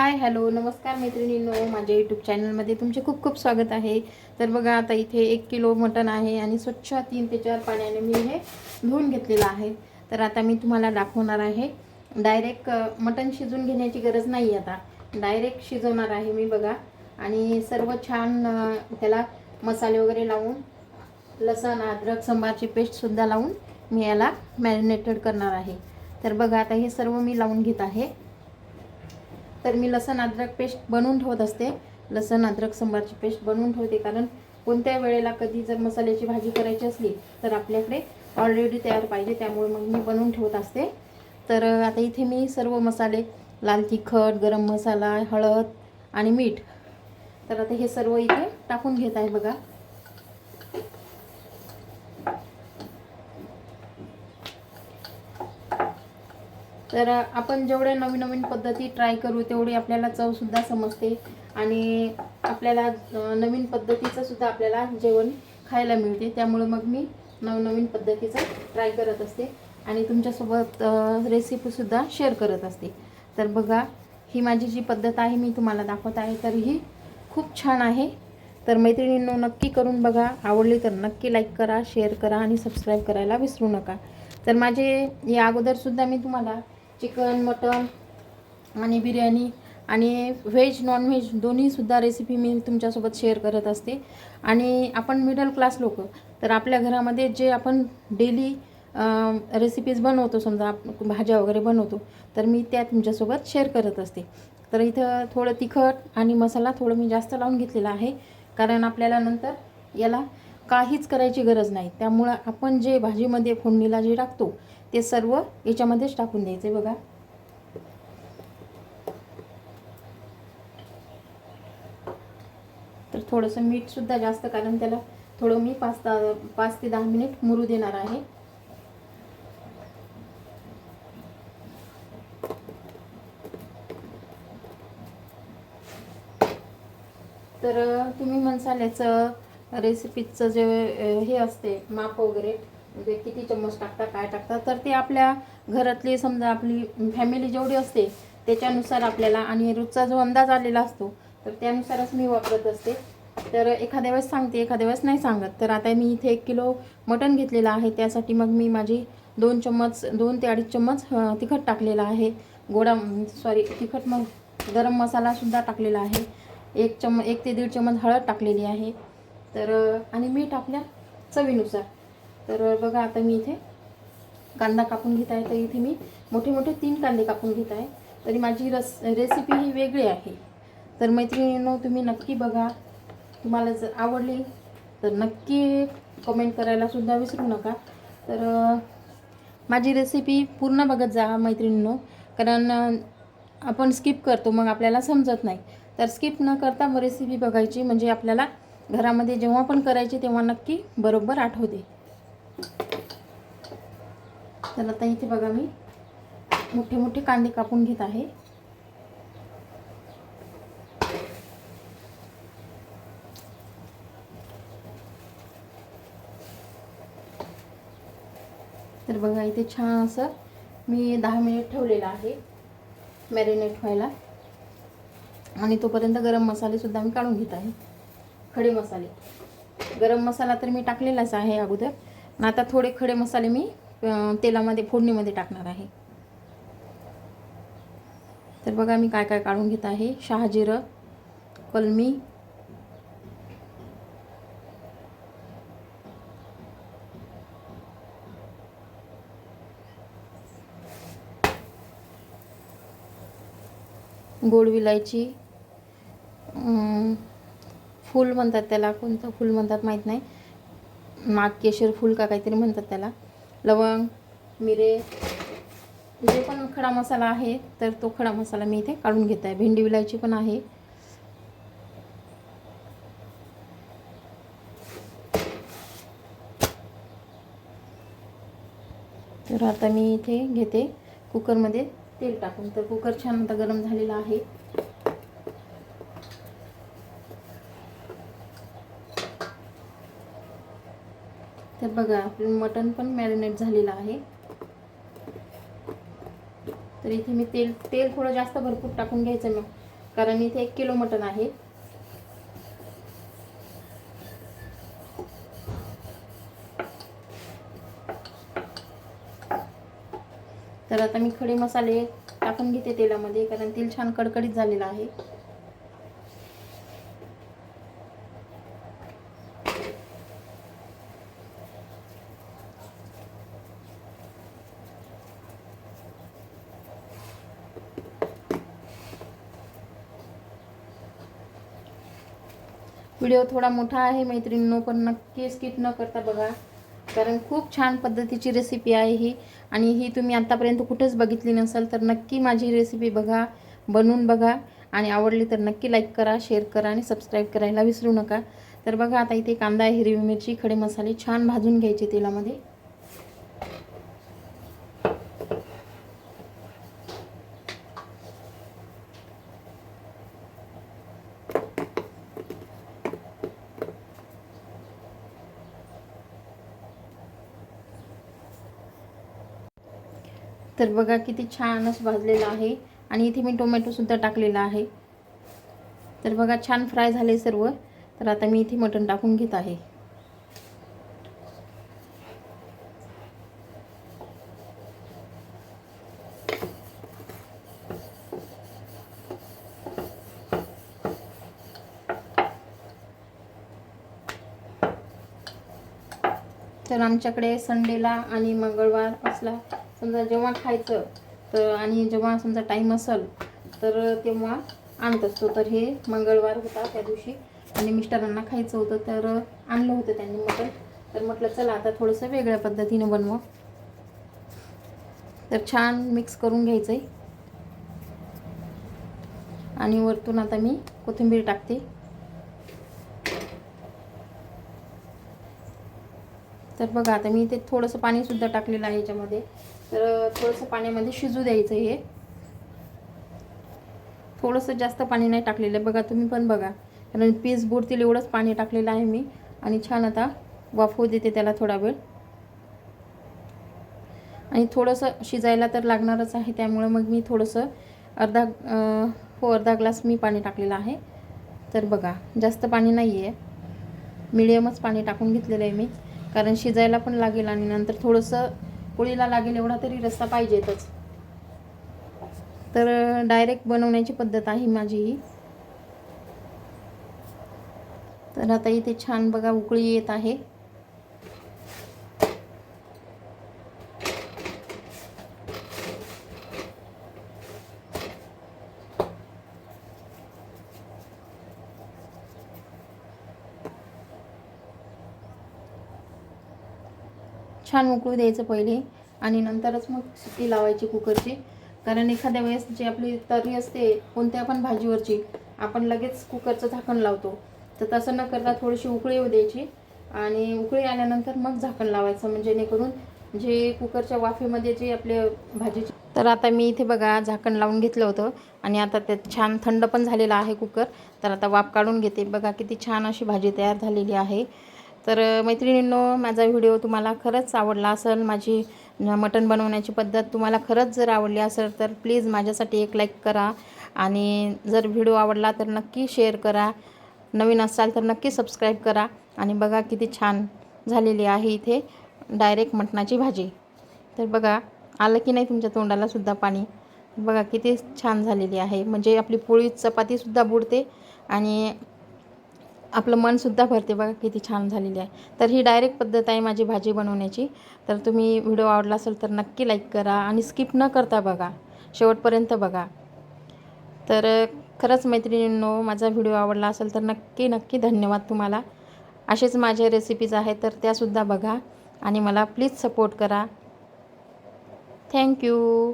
Hi hello नमस्कार मैत्रिणींनो. माझ्या यूट्यूब चॅनलमध्ये तुमचे खूप खूप स्वागत आहे. तर बघा आता इथे एक किलो मटण आहे आणि स्वच्छ तीन ते चार पाण्याने मी हे धुवून घेतलेलं आहे. तर आता मी तुम्हाला दाखवणार आहे. डायरेक्ट मटण शिजून घेण्याची गरज नाही आता. डायरेक्ट शिजवणार आहे मी बघा. आणि सर्व छान त्याला मसाले वगैरे लावून लसण अद्रक संबारची पेस्टसुद्धा लावून मी याला मॅरिनेटेड करणार आहे. तर बघा आता हे सर्व मी लावून घेत आहे. तर मी लसण अद्रक पेस्ट बनवून ठेवत असते. लसण अद्रक सांबारची पेस्ट बनवून ठेवते. कारण कोणत्या वेळेला कधी जर मसाल्याची भाजी करायची असली तर आपल्याकडे ऑलरेडी तयार पाहिजे. त्यामुळे मग मी बनवून ठेवत असते. तर आता इथे मी सर्व मसाले लाल तिखट गरम मसाला हळद आणि मीठ. तर आता हे सर्व इथे टाकून घेत आहे बघा. तर आपण जेवढ्या नवीन नवीन पद्धती ट्राय करू तेवढी आपल्याला चवसुद्धा समजते. आणि आपल्याला नवीन पद्धतीचं सुद्धा आपल्याला जेवण खायला मिळते. त्यामुळे मग मी नवनवीन पद्धतीचं ट्राय करत असते. आणि तुमच्यासोबत रेसिपीसुद्धा शेअर करत असते. तर बघा ही माझी जी पद्धत आहे मी तुम्हाला दाखवत आहे तर ही खूप छान आहे. तर मैत्रिणींनो नक्की करून बघा. आवडली तर नक्की लाईक करा शेअर करा आणि सबस्क्राईब करायला विसरू नका. तर माझे या अगोदरसुद्धा मी तुम्हाला चिकन मटन आणि बिर्याणी आणि व्हेज नॉनव्हेज दोन्हीसुद्धा रेसिपी मी तुमच्यासोबत शेअर करत असते. आणि आपण मिडल क्लास लोक तर आपल्या घरामध्ये जे आपण डेली रेसिपीज बनवतो समजा आप- भाज्या वगैरे बनवतो तर मी त्या तुमच्यासोबत शेअर करत असते. तर इथं थोडं तिखट आणि मसाला थोडं मी जास्त लावून घेतलेला आहे कारण आपल्याला नंतर याला काहीच करायची गरज नाही. त्यामुळं आपण जे भाजीमध्ये फोडणीला जे टाकतो ते सर्व याच्यामध्येच टाकून द्यायचे बघा. तर थोडंसं मीठसुद्धा जास्त कारण त्याला थोडं मी पाच पाच ते दहा मिनिट मुरू देणार आहे. तर तुम्ही मसाल्याचं रेसिपीचं जे हे असते माप वगैरे. म्हणजे किती चम्मच टाकता काय टाकता. तर ते आपल्या घरातली समजा आपली फॅमिली जेवढी असते त्याच्यानुसार आपल्याला आणि रोजचा जो अंदाज आलेला असतो तर त्यानुसारच मी वापरत असते. तर एखाद्या वेळेस सांगते एखाद्या वेळेस नाही सांगत. तर आता मी इथे एक किलो मटण घेतलेलं आहे त्यासाठी मग मी माझी दोन चम्मच दोन ते अडीच चम्मच तिखट टाकलेलं आहे. गोडा सॉरी तिखट मग गरम मसालासुद्धा टाकलेला आहे. एक चम एक ते दीड चम्मच हळद टाकलेली आहे. तर आणि मीठ आपल्या चवीनुसार. तर बघा आता मी इथे कांदा कापून घेत आहे. तर इथे मी मोठे मोठे तीन कांदे कापून घेत आहे. तरी माझी रस रेसिपी ही वेगळी आहे. तर मैत्रिणींनो तुम्ही नक्की बघा. तुम्हाला जर आवडली तर नक्की कमेंट करायला सुद्धा विसरू नका. तर माझी रेसिपी पूर्ण बघत जा मैत्रिणींनो. कारण आपण स्किप करतो मग आपल्याला समजत नाही. तर स्किप न करता रेसिपी बघायची. म्हणजे आपल्याला घरामध्ये जेव्हा पण करायची तेव्हा नक्की बरोबर आठवते. तर आता इथे बघा मी. मोठे मोठे कांदे कापून घेत आहे. तर बघा इथे छान असं मी दहा मिनिट ठेवलेलं आहे मॅरिनेट व्हायला. आणि तोपर्यंत गरम मसालेसुद्धा मी काढून घेत आहे. खडे मसाले. गरम मसाला तर मी टाकलेलाच आहे अगोदर. आणि आता थोडे खडे मसाले मी तेलामध्ये फोडणीमध्ये टाकणार आहे. तर बघा मी काय काय काढून घेत आहे. शहाजिरं कलमी गोड विलायची फूल म्हणतात त्याला. कोणतं फूल म्हणतात माहीत नाही. नागकेशर फूल का काहीतरी म्हणतात त्याला. लवंग मिरे जे पण खडा मसाला आहे तर तो खडा मसाला मी इथे काढून घेत आहे. भेंडी विलायची पण आहे. तर आता मी इथे घेते कुकरमध्ये तेल टाकून. तर कुकर छान आता गरम झालेला आहे. तर बघा आपलं मटण पण मॅरिनेट झालेलं आहे. तर इथे मी तेल तेल थोडं जास्त भरपूर टाकून घ्यायचं मग कारण इथे एक किलो मटण आहे. तर आता मी खडे मसाले टाकून घेते तेलामध्ये कारण तेल छान कडकडीत झालेलं आहे. व्हिडिओ थोडा मोठा आहे मैत्रिणींनो पण नक्की स्किप न करता बघा. कारण खूप छान पद्धतीची रेसिपी आहे ही. आणि ही तुम्ही आत्तापर्यंत कुठेच बघितली नसाल तर नक्की माझी रेसिपी बघा बनवून बघा. आणि आवडली तर नक्की लाईक करा शेअर करा आणि सबस्क्राईब करायला विसरू नका. तर बघा आता इथे कांदा हिरवी मिरची खडे मसाले छान भाजून घ्यायचे तेलामध्ये. तर बघा किती छान असं भाजलेलं आहे. आणि इथे मी टोमॅटोसुद्धा टाकलेला आहे. तर बघा छान फ्राय झाले सर्व. तर आता मी इथे मटण टाकून घेत आहे. तर आमच्याकडे संडेला आणि मंगळवार असला समजा जेव्हा खायचं तर आणि जेव्हा समजा टाईम असेल तर तेव्हा आणत असतो. तर हे मंगळवार होता त्या दिवशी. आणि मिस्टरांना खायचं होतं तर आणलं होतं त्यांनी मटण. तर म्हटलं चला आता थोडंसं वेगळ्या पद्धतीने बनवा. तर छान मिक्स करून घ्यायचं आहे आणि वरतून आता मी कोथिंबीर टाकते. तर बघा आता मी इथे थोडंसं पाणीसुद्धा टाकलेलं आहे याच्यामध्ये. तर थोडंसं पाण्यामध्ये शिजू द्यायचं हे. थोडंसं जास्त पाणी नाही टाकलेलं आहे. बघा तुम्ही पण बघा. कारण पीस बुडतील एवढंच पाणी टाकलेलं आहे मी. आणि छान आता वाफवू देते त्याला थोडा वेळ. आणि थोडंसं शिजायला तर लागणारच आहे. त्यामुळं मग मी थोडंसं अर्धा हो अर्धा ग्लास मी पाणी टाकलेलं आहे. तर बघा जास्त पाणी नाही आहे मिडियमच पाणी टाकून घेतलेलं आहे मी. कारण शिजायला पण लागेल आणि नंतर थोडंसं पोळीला लागेल एवढा तरी रस्सा पाहिजेतच. तर डायरेक्ट बनवण्याची पद्धत आहे माझी ही. तर आता इथे छान बघा उकळी येत आहे. छान उकळू द्यायचं पहिले आणि नंतरच मग शिट्टी लावायची कुकरची. कारण एखाद्या वेळेस जी आपली तरी असते कोणत्या पण भाजीवरची आपण लगेच कुकरचं झाकण लावतो. तर तसं न करता थोडीशी उकळी येऊ द्यायची आणि उकळी आल्यानंतर मग झाकण लावायचं. म्हणजे जेणेकरून जे कुकरच्या वाफेमध्ये जे आपले भाजीचे तर आता मी इथे बघा झाकण लावून घेतलं होतं आणि आता त्यात छान थंड पण झालेलं आहे कुकर. तर आता वाफ काढून घेते. बघा किती छान अशी भाजी तयार झालेली आहे. तर मैत्रिणींनो माझा व्हिडिओ तुम्हाला खरंच आवडला असेल माझी मटण बनवण्याची पद्धत तुम्हाला खरंच जर आवडली असेल तर प्लीज माझ्यासाठी एक लाईक करा आणि जर व्हिडिओ आवडला तर नक्की शेअर करा. नवीन असाल तर नक्की सबस्क्राईब करा आणि बघा किती छान झालेली आहे इथे डायरेक्ट मटणाची भाजी. तर बघा आलं की नाही तुमच्या तोंडालासुद्धा पाणी? बघा किती छान झालेली आहे. म्हणजे आपली पोळी चपातीसुद्धा बुडते आणि आपलं मनसुद्धा भरते बघा किती छान झालेली आहे. तर ही डायरेक्ट पद्धत आहे माझी भाजी बनवण्याची. तर तुम्ही व्हिडिओ आवडला असेल तर नक्की लाईक करा आणि स्किप न करता बघा. शेवटपर्यंत बघा. तर खरंच मैत्रिणींनो माझा व्हिडिओ आवडला असेल तर नक्की नक्की धन्यवाद तुम्हाला. असेच माझे रेसिपीज आहेत तर त्यासुद्धा बघा आणि मला प्लीज सपोर्ट करा. थँक्यू